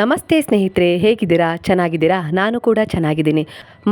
ನಮಸ್ತೆ ಸ್ನೇಹಿತರೆ, ಹೇಗಿದ್ದೀರಾ? ಚೆನ್ನಾಗಿದ್ದೀರಾ? ನಾನು ಕೂಡ ಚೆನ್ನಾಗಿದ್ದೀನಿ.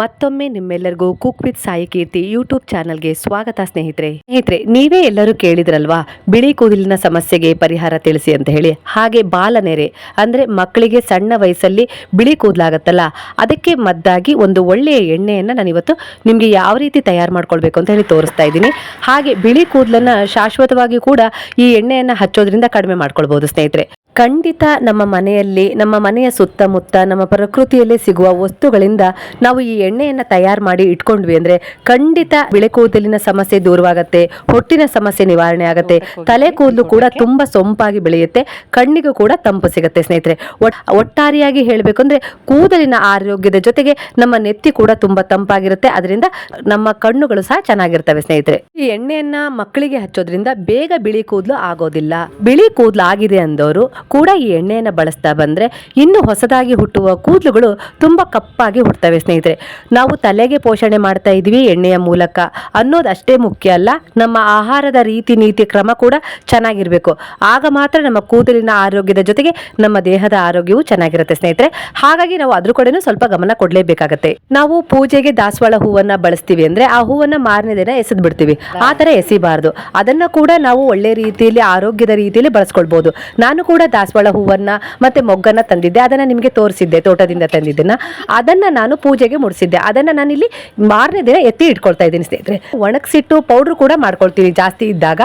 ಮತ್ತೊಮ್ಮೆ ನಿಮ್ಮೆಲ್ಲರಿಗೂ cook with Sai Keerthi YouTube ಚಾನಲ್ಗೆ ಸ್ವಾಗತ ಸ್ನೇಹಿತರೆ. ಸ್ನೇಹಿತರೆ, ನೀವೇ ಎಲ್ಲರೂ ಕೇಳಿದ್ರಲ್ವಾ? ಬಿಳಿ ಕೂದಲಿನ ಸಮಸ್ಯೆಗೆ ಪರಿಹಾರ ತಿಳಿಸಿ ಅಂತ ಹೇಳಿ. ಹಾಗೆ ಬಾಲನೆರೆ, ಅಂದರೆ ಮಕ್ಕಳಿಗೆ ಸಣ್ಣ ವಯಸ್ಸಲ್ಲಿ ಬಿಳಿ ಕೂದಲಾಗತ್ತಲ್ಲ? ಅದಕ್ಕೆ ಮದ್ದಾಗಿ ಒಂದು ಒಳ್ಳೆಯ ಎಣ್ಣೆಯನ್ನು ನಾನು ಇವತ್ತು ನಿಮಗೆ ಯಾವ ರೀತಿ ತಯಾರು ಮಾಡ್ಕೊಳ್ಬೇಕು ಅಂತ ಹೇಳಿ ತೋರಿಸ್ತಾ ಇದ್ದೀನಿ. ಹಾಗೆ ಬಿಳಿ ಕೂದಲನ್ನು ಶಾಶ್ವತವಾಗಿ ಕೂಡ ಈ ಎಣ್ಣೆಯನ್ನು ಹಚ್ಚೋದ್ರಿಂದ ಕಡಿಮೆ ಮಾಡ್ಕೊಳ್ಬೋದು ಸ್ನೇಹಿತರೆ. ಖಂಡಿತ ನಮ್ಮ ಮನೆಯಲ್ಲಿ ನಮ್ಮ ಮನೆಯ ಸುತ್ತಮುತ್ತ ನಮ್ಮ ಪ್ರಕೃತಿಯಲ್ಲಿ ಸಿಗುವ ವಸ್ತುಗಳಿಂದ ನಾವು ಈ ಎಣ್ಣೆಯನ್ನು ತಯಾರು ಮಾಡಿ ಇಟ್ಕೊಂಡ್ವಿ ಅಂದರೆ ಖಂಡಿತ ಬಿಳೆ ಕೂದಲಿನ ಸಮಸ್ಯೆ ದೂರವಾಗತ್ತೆ ಹೊಟ್ಟಿನ ಸಮಸ್ಯೆ ನಿವಾರಣೆ ಆಗುತ್ತೆ ತಲೆ ಕೂದಲು ಕೂಡ ತುಂಬ ಸೊಂಪಾಗಿ ಬೆಳೆಯುತ್ತೆ ಕಣ್ಣಿಗೂ ಕೂಡ ತಂಪು ಸಿಗುತ್ತೆ ಸ್ನೇಹಿತರೆ. ಒಟ್- ಒಟ್ಟಾರೆಯಾಗಿ ಹೇಳಬೇಕು ಅಂದರೆ ಕೂದಲಿನ ಆರೋಗ್ಯದ ಜೊತೆಗೆ ನಮ್ಮ ನೆತ್ತಿ ಕೂಡ ತುಂಬ ತಂಪಾಗಿರುತ್ತೆ ಅದರಿಂದ ನಮ್ಮ ಕಣ್ಣುಗಳು ಸಹ ಚೆನ್ನಾಗಿರ್ತವೆ ಸ್ನೇಹಿತರೆ. ಈ ಎಣ್ಣೆಯನ್ನ ಮಕ್ಕಳಿಗೆ ಹಚ್ಚೋದ್ರಿಂದ ಬೇಗ ಬಿಳಿ ಕೂದಲು ಆಗೋದಿಲ್ಲ. ಬಿಳಿ ಕೂದಲು ಆಗಿದೆ ಅಂದವರು ಕೂಡ ಈ ಎಣ್ಣೆಯನ್ನು ಬಳಸ್ತಾ ಬಂದ್ರೆ ಇನ್ನು ಹೊಸದಾಗಿ ಹುಟ್ಟುವ ಕೂದಲುಗಳು ತುಂಬಾ ಕಪ್ಪಾಗಿ ಹುಡ್ತವೆ ಸ್ನೇಹಿತರೆ. ನಾವು ತಲೆಗೆ ಪೋಷಣೆ ಮಾಡ್ತಾ ಇದ್ವಿ ಎಣ್ಣೆಯ ಮೂಲಕ. ಅನ್ನೋದು ಅಷ್ಟೇ ಮುಖ್ಯ ಅಲ್ಲ, ನಮ್ಮ ಆಹಾರದ ರೀತಿ ನೀತಿ ಕ್ರಮ ಕೂಡ ಚೆನ್ನಾಗಿರಬೇಕು. ಆಗ ಮಾತ್ರ ನಮ್ಮ ಕೂದಲಿನ ಆರೋಗ್ಯದ ಜೊತೆಗೆ ನಮ್ಮ ದೇಹದ ಆರೋಗ್ಯವೂ ಚೆನ್ನಾಗಿರುತ್ತೆ, ಸ್ನೇಹಿತರೆ. ಹಾಗಾಗಿ ನಾವು ಅದ್ರ ಕಡೆನೂ ಸ್ವಲ್ಪ ಗಮನ ಕೊಡಲೇಬೇಕಾಗತ್ತೆ. ನಾವು ಪೂಜೆಗೆ ದಾಸವಾಳ ಹೂವನ್ನ ಬಳಸ್ತೀವಿ ಅಂದ್ರೆ ಆ ಹೂವನ್ನು ಮಾರನೇ ದಿನ ಎಸೆದು ಬಿಡ್ತೀವಿ ಆ ಥರ ಎಸಿಬಾರ್ದು. ಅದನ್ನ ಕೂಡ ನಾವು ಒಳ್ಳೆ ರೀತಿಯಲ್ಲಿ, ಆರೋಗ್ಯದ ರೀತಿಯಲ್ಲಿ ಬಳಸ್ಕೊಳ್ಬೋದು. ನಾನು ಕೂಡ ದಾಸವಾಳ ಹೂವನ್ನ ಮತ್ತೆ ಮೊಗ್ಗನ್ನ ತಂದಿದ್ದೆ. ಅದನ್ನ ನಿಮಗೆ ತೋರಿಸಿದ್ದೆ, ತೋಟದಿಂದ ತಂದಿದ್ದನ್ನ. ಅದನ್ನ ನಾನು ಪೂಜೆಗೆ ಮುಡಿಸಿದ್ದೆ. ಅದನ್ನ ನಾನು ಇಲ್ಲಿ ಮಾರನೇ ದಿನ ಎತ್ತಿ ಇಟ್ಕೊಳ್ತಾ ಇದ್ದೀನಿ ಸ್ನೇಹಿತರೆ. ಒಣಗಿಸಿಟ್ಟು ಪೌಡ್ರ್ ಕೂಡ ಮಾಡ್ಕೊಳ್ತೀನಿ ಜಾಸ್ತಿ ಇದ್ದಾಗ.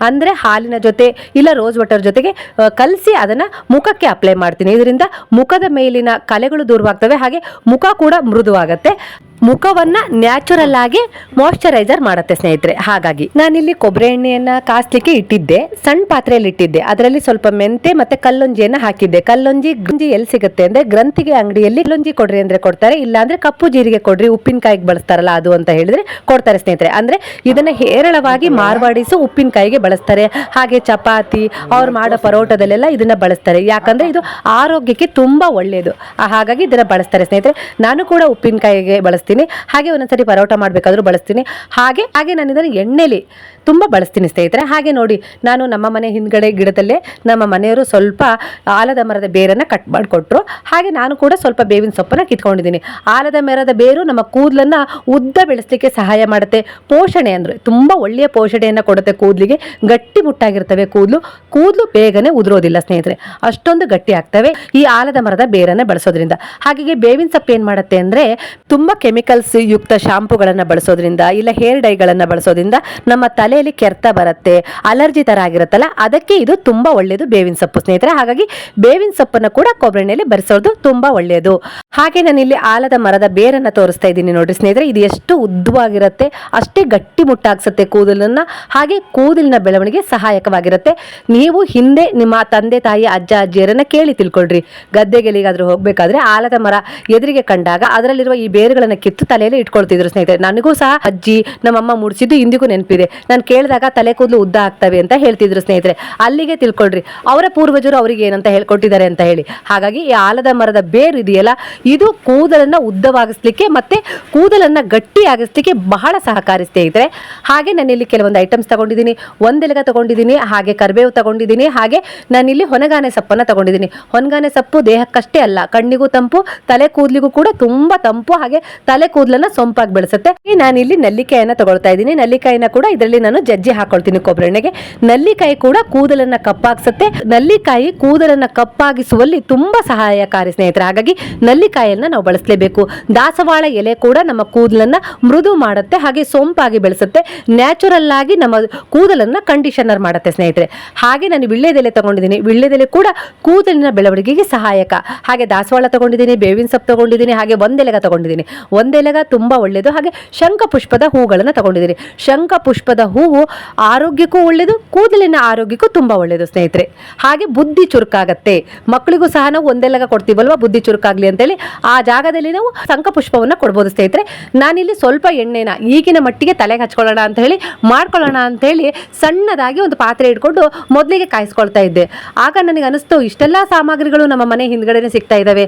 ಅಂದ್ರೆ ಹಾಲಿನ ಜೊತೆ ಇಲ್ಲ ರೋಸ್ ವಾಟರ್ ಜೊತೆಗೆ ಕಲಸಿ ಅದನ್ನ ಮುಖಕ್ಕೆ ಅಪ್ಲೈ ಮಾಡ್ತೀನಿ. ಇದರಿಂದ ಮುಖದ ಮೇಲಿನ ಕಲೆಗಳು ದೂರವಾಗ್ತವೆ. ಹಾಗೆ ಮುಖ ಕೂಡ ಮೃದುವಾಗತ್ತೆ. ಮುಖವನ್ನ ನ್ಯಾಚುರಲ್ ಆಗಿ ಮಾಯಶ್ಚರೈಸರ್ ಮಾಡುತ್ತೆ ಸ್ನೇಹಿತರೆ. ಹಾಗಾಗಿ ನಾನಿಲ್ಲಿ ಕೊಬ್ಬರಿ ಎಣ್ಣೆಯನ್ನ ಕಾಸ್ಲಿಕ್ಕೆ ಇಟ್ಟಿದ್ದೆ, ಸಣ್ಣ ಪಾತ್ರೆಯಲ್ಲಿ ಇಟ್ಟಿದ್ದೆ. ಅದರಲ್ಲಿ ಸ್ವಲ್ಪ ಮೆಂತೆ ಮತ್ತೆ ಕಲ್ಲೊಂಜಿಯನ್ನ ಹಾಕಿದ್ದೆ. ಕಲ್ಲೊಂಜಿ ಗಂಜಿ ಎಲ್ಲಿ ಸಿಗುತ್ತೆ ಅಂದ್ರೆ ಗ್ರಂಥಿಗೆ ಅಂಗಡಿಯಲ್ಲಿ ಕಲ್ಲೊಂಜಿ ಕೊಡ್ರಿ ಅಂದ್ರೆ ಕೊಡ್ತಾರೆ ಇಲ್ಲ ಅಂದ್ರೆ ಕಪ್ಪು ಜೀರಿಗೆ ಕೊಡ್ರಿ, ಉಪ್ಪಿನಕಾಯಿಗೆ ಬಳಸ್ತಾರಲ್ಲ ಅದು ಅಂತ ಹೇಳಿದ್ರೆ ಕೊಡ್ತಾರೆ ಸ್ನೇಹಿತರೆ. ಅಂದ್ರೆ ಇದನ್ನ ಹೇರಳವಾಗಿ ಮಾರ್ವಾಡಿಸು ಉಪ್ಪಿನಕಾಯಿಗೆ ಬಳಸ್ತಾರೆ. ಹಾಗೆ ಚಪಾತಿ, ಅವ್ರು ಮಾಡೋ ಪರೋಟದಲ್ಲೆಲ್ಲ ಇದನ್ನ ಬಳಸ್ತಾರೆ. ಯಾಕಂದ್ರೆ ಇದು ಆರೋಗ್ಯಕ್ಕೆ ತುಂಬಾ ಒಳ್ಳೆಯದು ಹಾಗಾಗಿ ಇದನ್ನ ಬಳಸ್ತಾರೆ ಸ್ನೇಹಿತರೆ. ನಾನು ಕೂಡ ಉಪ್ಪಿನಕಾಯಿಗೆ ಬಳಸ್ತೀನಿ ಹಾಗೆ ಒಂದೊಂದ್ಸರಿ ಪರೋಟ ಮಾಡಬೇಕಾದ್ರೂ ಬಳಸ್ತೀನಿ. ಹಾಗೆ ಹಾಗೆ ನಾನು ಇದನ್ನು ಎಣ್ಣೆಲಿ ತುಂಬ ಬಳಸ್ತೀನಿ ಸ್ನೇಹಿತರೆ. ಹಾಗೆ ನೋಡಿ, ನಾನು ನಮ್ಮ ಮನೆ ಹಿಂದ್ಗಡೆ ಗಿಡದಲ್ಲೇ ನಮ್ಮ ಮನೆಯವರು ಸ್ವಲ್ಪ ಆಲದ ಮರದ ಬೇರನ್ನು ಕಟ್ ಮಾಡಿಕೊಟ್ರು. ಹಾಗೆ ನಾನು ಕೂಡ ಸ್ವಲ್ಪ ಬೇವಿನ ಸೊಪ್ಪನ್ನು ಕಿತ್ಕೊಂಡಿದ್ದೀನಿ. ಆಲದ ಮರದ ಬೇರು ನಮ್ಮ ಕೂದಲನ್ನು ಉದ್ದ ಬೆಳೆಸಲಿಕ್ಕೆ ಸಹಾಯ ಮಾಡುತ್ತೆ. ಪೋಷಣೆ ಅಂದರೆ ತುಂಬ ಒಳ್ಳೆಯ ಪೋಷಣೆಯನ್ನು ಕೊಡುತ್ತೆ ಕೂದಲಿಗೆ. ಗಟ್ಟಿ ಮುಟ್ಟಾಗಿರ್ತವೆ ಕೂದಲು. ಕೂದಲು ಬೇಗನೆ ಉದುರೋದಿಲ್ಲ ಸ್ನೇಹಿತರೆ. ಅಷ್ಟೊಂದು ಗಟ್ಟಿ ಆಗ್ತವೆ ಈ ಆಲದ ಮರದ ಬೇರನ್ನು ಬಳಸೋದ್ರಿಂದ. ಹಾಗೆ ಬೇವಿನ ಸೊಪ್ಪು ಏನು ಮಾಡುತ್ತೆ ಅಂದರೆ ತುಂಬ ಕೆಮಿಕಲ್ಸ್ ಯುಕ್ತ ಶಾಂಪುಗಳನ್ನು ಬಳಸೋದ್ರಿಂದ ಇಲ್ಲ ಹೇರ್ ಡೈಗಳನ್ನು ಬಳಸೋದ್ರಿಂದ ನಮ್ಮ ತಲೆಯಲ್ಲಿ ಕೆರೆತ ಬರುತ್ತೆ, ಅಲರ್ಜಿ ತರ ಆಗಿರುತ್ತಲ್ಲ, ಅದಕ್ಕೆ ಇದು ತುಂಬಾ ಒಳ್ಳೆಯದು ಬೇವಿನ ಸೊಪ್ಪು. ಸ್ನೇಹಿತರೆ, ಹಾಗಾಗಿ ಬೇವಿನ ಸೊಪ್ಪನ್ನು ಕೂಡ ಕೊಬ್ಬರಿ ಎಣ್ಣೆಯಲ್ಲಿ ಬೆರೆಸೋದು ತುಂಬಾ ಒಳ್ಳೆಯದು ಹಾಗೆ ನಾನು ಇಲ್ಲಿ ಆಲದ ಮರದ ಬೇರನ್ನು ತೋರಿಸ್ತಾ ಇದ್ದೀನಿ ನೋಡ್ರಿ ಸ್ನೇಹಿತರೆ, ಇದು ಎಷ್ಟು ಉದ್ದವಾಗಿರುತ್ತೆ, ಅಷ್ಟೇ ಗಟ್ಟಿ ಮುಟ್ಟಾಗ್ಸುತ್ತೆ ಕೂದಲನ್ನ, ಹಾಗೆ ಕೂದಲಿನ ಬೆಳವಣಿಗೆ ಸಹಾಯಕವಾಗಿರುತ್ತೆ. ನೀವು ಹಿಂದೆ ನಿಮ್ಮ ತಂದೆ, ತಾಯಿ, ಅಜ್ಜ, ಅಜ್ಜಿಯರನ್ನ ಕೇಳಿ ತಿಳ್ಕೊಳ್ರಿ. ಗದ್ದೆಗೆಲಿಗಾದ್ರೂ ಹೋಗ್ಬೇಕಾದ್ರೆ ಆಲದ ಮರ ಎದುರಿಗೆ ಕಂಡಾಗ ಅದರಲ್ಲಿರುವ ಈ ಬೇರುಗಳನ್ನ ಕಿತ್ತು ತಲೆಯಲ್ಲಿ ಇಟ್ಕೊಳ್ತಿದ್ರು ಸ್ನೇಹಿತರೆ. ನನಗೂ ಸಹ ಅಜ್ಜಿ, ನಮ್ಮಮ್ಮ ಮುಡಿಸಿದ್ದು ಇಂದಿಗೂ ನೆನಪಿದೆ. ನಾನು ಕೇಳಿದಾಗ ತಲೆ ಕೂದಲು ಉದ್ದ ಆಗ್ತವೆ ಅಂತ ಹೇಳ್ತಿದ್ರು ಸ್ನೇಹಿತರೆ. ಅಲ್ಲಿಗೆ ತಿಳ್ಕೊಳ್ರಿ. ಅವರ ಪೂರ್ವಜರು ಅವರಿಗೆ ಏನಂತ ಹೇಳ್ಕೊಟ್ಟಿದ್ದಾರೆ ಅಂತ ಹೇಳಿ. ಹಾಗಾಗಿ ಈ ಆಲದ ಮರದ ಬೇರು ಇದೆಯಲ್ಲ, ಇದು ಕೂದಲನ್ನ ಉದ್ದವಾಗಿಸ್ಲಿಕ್ಕೆ ಮತ್ತೆ ಕೂದಲನ್ನ ಗಟ್ಟಿಯಾಗಿಸ್ಲಿಕ್ಕೆ ಬಹಳ ಸಹಕಾರಿ ಸ್ನೇಹಿತರೆ. ಹಾಗೆ ನಾನಿಲ್ಲಿ ಕೆಲವೊಂದು ಐಟಮ್ಸ್ ತಗೊಂಡಿದ್ದೀನಿ. ಒಂದೆಲಗ ತಗೊಂಡಿದ್ದೀನಿ, ಹಾಗೆ ಕರಿಬೇವು ತಗೊಂಡಿದ್ದೀನಿ, ಹಾಗೆ ನಾನಿಲ್ಲಿ ಹೊನಗಾನೆ ಸಪ್ಪನ್ನ ತಗೊಂಡಿದ್ದೀನಿ. ಹೊನಗಾನೆ ಸೊಪ್ಪು ದೇಹಕ್ಕಷ್ಟೇ ಅಲ್ಲ, ಕಣ್ಣಿಗೂ ತಂಪು, ತಲೆ ಕೂದಲಿಗೂ ಕೂಡ ತುಂಬಾ ತಂಪು, ಹಾಗೆ ತಲೆ ಕೂದಲನ್ನ ಸೊಂಪಾಗಿ ಬೆಳೆಸುತ್ತೆ. ನಾನಿಲ್ಲಿ ನಲ್ಲಿಕಾಯನ್ನ ತಗೊಳ್ತಾ ಇದ್ದೀನಿ. ನಲ್ಲಿಕಾಯಿನ ಕೂಡ ಇದರಲ್ಲಿ ನಾನು ಜಜ್ಜಿ ಹಾಕೊಳ್ತೀನಿ ಕೊಬ್ಬರಿ ಎಣ್ಣೆಗೆ ನಲ್ಲಿಕಾಯಿ ಕೂಡ ಕೂದಲನ್ನ ಕಪ್ಪಾಗಿಸುತ್ತೆ. ನಲ್ಲಿಕಾಯಿ ಕೂದಲನ್ನ ಕಪ್ಪಾಗಿಸುವಲ್ಲಿ ತುಂಬಾ ಸಹಾಯಕಾರಿ ಸ್ನೇಹಿತರೆ. ಹಾಗಾಗಿ ನಲ್ಲಿಕಾಯಿಯನ್ನ ನಾವು ಬಳಸಲೇಬೇಕು. ದಾಸವಾಳ ಎಲೆ ಕೂಡ ನಮ್ಮ ಕೂದಲನ್ನ ಮೃದು ಮಾಡುತ್ತೆ, ಹಾಗೆ ಸೊಂಪಾಗಿ ಬೆಳೆಸುತ್ತೆ. ನ್ಯಾಚುರಲ್ ಆಗಿ ನಮ್ಮ ಕೂದಲನ್ನ ಕಂಡೀಷನರ್ ಮಾಡುತ್ತೆ ಸ್ನೇಹಿತರೆ. ಹಾಗೆ ನಾನು ವಿಳ್ಳೆದೆಲೆ ತಗೊಂಡಿದ್ದೀನಿ. ವಿಳ್ಳೆದೆಲೆ ಕೂಡ ಕೂದಲಿನ ಬೆಳವಣಿಗೆಗೆ ಸಹಾಯಕ. ಹಾಗೆ ದಾಸವಾಳ ತಗೊಂಡಿದ್ದೀನಿ, ಬೇವಿನ ಸೊಪ್ಪು ತಗೊಂಡಿದ್ದೀನಿ, ಹಾಗೆ ಒಂದೆಲೆಗ ತಗೊಂಡಿದ್ದೀನಿ. ಒಂದೆಲೆಗ ತುಂಬಾ ಒಳ್ಳೆಯದು ಹಾಗೆ ಶಂಖ ಪುಷ್ಪದ ಹೂಗಳನ್ನು ತಗೊಂಡಿದ್ದೀನಿ. ಶಂಖ ಪುಷ್ಪದ ಹೂವು ಆರೋಗ್ಯಕ್ಕೂ ಒಳ್ಳೆಯದು ಕೂದಲಿನ ಆರೋಗ್ಯಕ್ಕೂ ತುಂಬ ಒಳ್ಳೆಯದು ಸ್ನೇಹಿತರೆ. ಹಾಗೆ ಬುದ್ಧಿ ಚುರುಕಾಗತ್ತೆ. ಮಕ್ಕಳಿಗೂ ಸಹ ನಾವು ಒಂದೆಲ್ಲಗ ಕೊಡ್ತೀವಲ್ವ ಬುದ್ಧಿ ಚುರುಕಾಗಲಿ ಅಂತೇಳಿ? ಆ ಜಾಗದಲ್ಲಿ ನಾವು ಸಂಕಪುಷ್ಪವನ್ನು ಪುಷ್ಪವನ್ನ ಕೊಡ್ಬೋದು, ಸ್ನೇಹಿತರೆ. ನಾನಿಲ್ಲಿ ಸ್ವಲ್ಪ ಎಣ್ಣೆನ ಈಗಿನ ಮಟ್ಟಿಗೆ ತಲೆಗೆ ಹಚ್ಕೊಳ್ಳೋಣ ಅಂತ ಹೇಳಿ, ಮಾಡ್ಕೊಳ್ಳೋಣ ಅಂತ ಹೇಳಿ ಸಣ್ಣದಾಗಿ ಒಂದು ಪಾತ್ರೆ ಇಟ್ಕೊಂಡು ಮೊದಲಿಗೆ ಕಾಯಿಸ್ಕೊಳ್ತಾ ಇದ್ದೆ. ಆಗ ನನಗೆ ಅನಿಸ್ತು, ಇಷ್ಟೆಲ್ಲ ಸಾಮಗ್ರಿಗಳು ನಮ್ಮ ಮನೆ ಹಿಂದ್ಗಡೆನೆ ಸಿಗ್ತಾ ಇದ್ದಾವೆ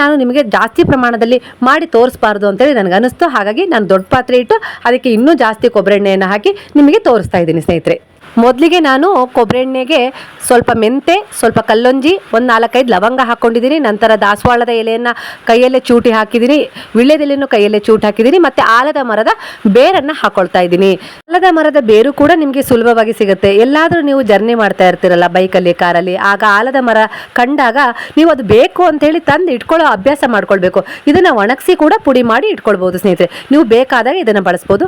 ನಾನು ನಿಮಗೆ ಜಾಸ್ತಿ ಪ್ರಮಾಣದಲ್ಲಿ ಮಾಡಿ ತೋರಿಸಬಾರ್ದು ಅಂತೇಳಿ ನನಗೆ ಅನಿಸ್ತು. ಹಾಗಾಗಿ ನಾನು ದೊಡ್ಡ ಪಾತ್ರೆ ಇಟ್ಟು ಅದಕ್ಕೆ ಇನ್ನೂ ಜಾಸ್ತಿ ಕೊಬ್ಬರಿ ಎಣ್ಣೆಯನ್ನು ಹಾಕಿ ನಿಮಗೆ ತೋರಿಸ್ತಾ ಇದ್ದೀನಿ ಸ್ನೇಹಿತರೆ. ಮೊದಲಿಗೆ ನಾನು ಕೊಬ್ಬರಿ ಎಣ್ಣೆಗೆ ಸ್ವಲ್ಪ ಮೆಂತೆ, ಸ್ವಲ್ಪ ಕಲ್ಲೊಂಜಿ, ಒಂದು ನಾಲ್ಕೈದು ಲವಂಗ ಹಾಕ್ಕೊಂಡಿದ್ದೀನಿ ನಂತರ ದಾಸವಾಳದ ಎಲೆಯನ್ನು ಕೈಯಲ್ಲೇ ಚೂಟಿ ಹಾಕಿದ್ದೀನಿ. ವಿಳ್ಯದೆಲೆಯನ್ನು ಕೈಯಲ್ಲೇ ಚೂಟಿ ಹಾಕಿದ್ದೀನಿ. ಮತ್ತು ಆಲದ ಮರದ ಬೇರನ್ನು ಹಾಕ್ಕೊಳ್ತಾ ಇದ್ದೀನಿ. ಆಲದ ಮರದ ಬೇರು ಕೂಡ ನಿಮಗೆ ಸುಲಭವಾಗಿ ಸಿಗುತ್ತೆ. ಎಲ್ಲಾದರೂ ನೀವು ಜರ್ನಿ ಮಾಡ್ತಾ ಇರ್ತೀರಲ್ಲ ಬೈಕಲ್ಲಿ, ಕಾರಲ್ಲಿ. ಆಗ ಆಲದ ಮರ ಕಂಡಾಗ ನೀವು ಅದು ಬೇಕು ಅಂತೇಳಿ ತಂದು ಇಟ್ಕೊಳ್ಳೋ ಅಭ್ಯಾಸ ಮಾಡ್ಕೊಳ್ಬೇಕು. ಇದನ್ನು ಒಣಗಿಸಿ ಕೂಡ ಪುಡಿ ಮಾಡಿ ಇಟ್ಕೊಳ್ಬೋದು ಸ್ನೇಹಿತರೆ. ನೀವು ಬೇಕಾದಾಗ ಇದನ್ನು ಬಳಸ್ಬೋದು.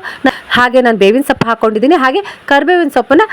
ಹಾಗೆ ನಾನು ಬೇವಿನ ಸೊಪ್ಪು ಹಾಕ್ಕೊಂಡಿದ್ದೀನಿ ಹಾಗೆ ಕರಿಬೇವಿನ ಸೊಪ್ಪನ್ನ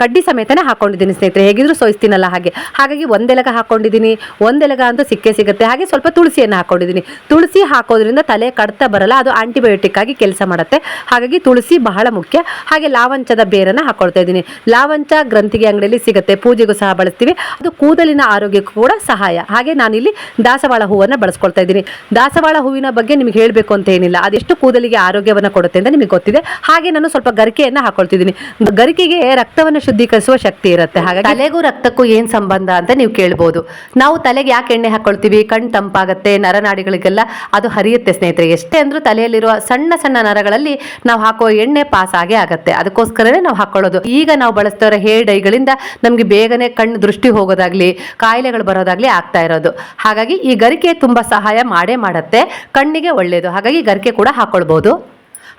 ಕಡ್ಡಿ ಸಮೇತನೇ ಹಾಕೊಂಡಿದ್ದೀನಿ ಸ್ನೇಹಿತರೆ. ಹೇಗಿದ್ರು ಸೋಯಿಸ್ತೀನಲ್ಲ ಹಾಗೆ. ಹಾಗಾಗಿ ಒಂದೆಲಗ ಹಾಕೊಂಡಿದ್ದೀನಿ. ಒಂದೆಲಗ ಅಂತ ಸಿಕ್ಕೇ ಸಿಗುತ್ತೆ. ಹಾಗೆ ಸ್ವಲ್ಪ ತುಳಸಿಯನ್ನು ಹಾಕೊಂಡಿದ್ದೀನಿ. ತುಳಸಿ ಹಾಕೋದ್ರಿಂದ ತಲೆ ಕಡ್ತ ಬರಲ್ಲ. ಅದು ಆಂಟಿಬಯೋಟಿಕ್ ಆಗಿ ಕೆಲಸ ಮಾಡುತ್ತೆ. ಹಾಗಾಗಿ ತುಳಸಿ ಬಹಳ ಮುಖ್ಯ. ಹಾಗೆ ಲಾವಂಚದ ಬೇರನ್ನು ಹಾಕೊಳ್ತಾ ಇದ್ದೀನಿ. ಲಾವಂಚ ಗ್ರಂಥಿಗೆ ಅಂಗಡಿಯಲ್ಲಿ ಸಿಗುತ್ತೆ. ಪೂಜೆಗೂ ಸಹ ಬಳಸ್ತೀವಿ. ಅದು ಕೂದಲಿನ ಆರೋಗ್ಯಕ್ಕೂ ಕೂಡ ಸಹಾಯ. ಹಾಗೆ ನಾನಿಲ್ಲಿ ದಾಸವಾಳ ಹೂವನ್ನು ಬಳಸ್ಕೊಳ್ತಾ ಇದ್ದೀನಿ. ದಾಸವಾಳ ಹೂವಿನ ಬಗ್ಗೆ ನಿಮಗೆ ಹೇಳಬೇಕು ಅಂತ ಏನಿಲ್ಲ. ಅದೆಷ್ಟು ಕೂದಲಿಗೆ ಆರೋಗ್ಯವನ್ನು ಕೊಡುತ್ತೆ ಅಂತ ನಿಮಗೆ ಗೊತ್ತಿದೆ. ಹಾಗೆ ನಾನು ಸ್ವಲ್ಪ ಗರಿಕೆಯನ್ನು ಹಾಕೊಳ್ತಿದ್ದೀನಿ. ಗರಿಕೆಗೆ ರಕ್ತವನ್ನು ಶುದ್ಧೀಕರಿಸುವ ಶಕ್ತಿ ಇರುತ್ತೆ. ಹಾಗಾಗಿ ತಲೆಗೂ ರಕ್ತಕ್ಕೂ ಏನು ಸಂಬಂಧ ಅಂತ ನೀವು ಕೇಳ್ಬೋದು. ನಾವು ತಲೆಗೆ ಯಾಕೆ ಎಣ್ಣೆ ಹಾಕೊಳ್ತೀವಿ? ಕಣ್ಣು ತಂಪಾಗತ್ತೆ ನರನಾಡಿಗಳಿಗೆಲ್ಲ ಅದು ಹರಿಯುತ್ತೆ ಸ್ನೇಹಿತರೆ. ಎಷ್ಟೇ ಅಂದ್ರೂ ತಲೆಯಲ್ಲಿರುವ ಸಣ್ಣ ಸಣ್ಣ ನರಗಳಲ್ಲಿ ನಾವು ಹಾಕೋ ಎಣ್ಣೆ ಪಾಸ್ ಆಗೇ ಆಗತ್ತೆ. ಅದಕ್ಕೋಸ್ಕರನೇ ನಾವು ಹಾಕೊಳ್ಳೋದು. ಈಗ ನಾವು ಬಳಸ್ತಾ ಇರೋ ಹೇರ್ ಡೈಗಳಿಂದ ನಮಗೆ ಬೇಗನೆ ಕಣ್ಣು ದೃಷ್ಟಿ ಹೋಗೋದಾಗ್ಲಿ, ಕಾಯಿಲೆಗಳು ಬರೋದಾಗ್ಲಿ ಆಗ್ತಾ ಇರೋದು. ಹಾಗಾಗಿ ಈ ಗರಿಕೆ ತುಂಬ ಸಹಾಯ ಮಾಡೇ ಮಾಡುತ್ತೆ. ಕಣ್ಣಿಗೆ ಒಳ್ಳೆಯದು ಹಾಗಾಗಿ ಗರಿಕೆ ಕೂಡ ಹಾಕೊಳ್ಬೋದು.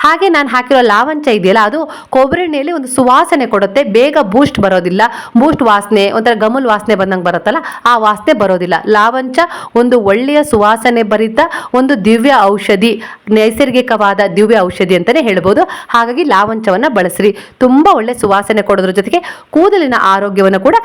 ಹಾಗೆ ನಾನು ಹಾಕಿರೋ ಲಾವಂಚ ಇದೆಯಲ್ಲ, ಅದು ಕೊಬ್ಬರಿ ಎಣ್ಣೆಯಲ್ಲಿ ಒಂದು ಸುವಾಸನೆ ಕೊಡುತ್ತೆ. ಬೇಗ ಬೂಸ್ಟ್ ಬರೋದಿಲ್ಲ. ಬೂಸ್ಟ್ ವಾಸನೆ, ಒಂಥರ ಗಮಲ್ ವಾಸನೆ ಬಂದಂಗೆ ಬರುತ್ತಲ್ಲ, ಆ ವಾಸನೆ ಬರೋದಿಲ್ಲ. ಲಾವಂಚ ಒಂದು ಒಳ್ಳೆಯ ಸುವಾಸನೆ ಭರಿತ ಒಂದು ದಿವ್ಯ ಔಷಧಿ, ನೈಸರ್ಗಿಕವಾದ ದಿವ್ಯ ಔಷಧಿ ಅಂತಲೇ ಹೇಳ್ಬೋದು. ಹಾಗಾಗಿ ಲಾವಂಚವನ್ನು ಬಳಸ್ರಿ. ತುಂಬ ಒಳ್ಳೆ ಸುವಾಸನೆ ಕೊಡೋದ್ರ ಜೊತೆಗೆ ಕೂದಲಿನ ಆರೋಗ್ಯವನ್ನು ಕೂಡ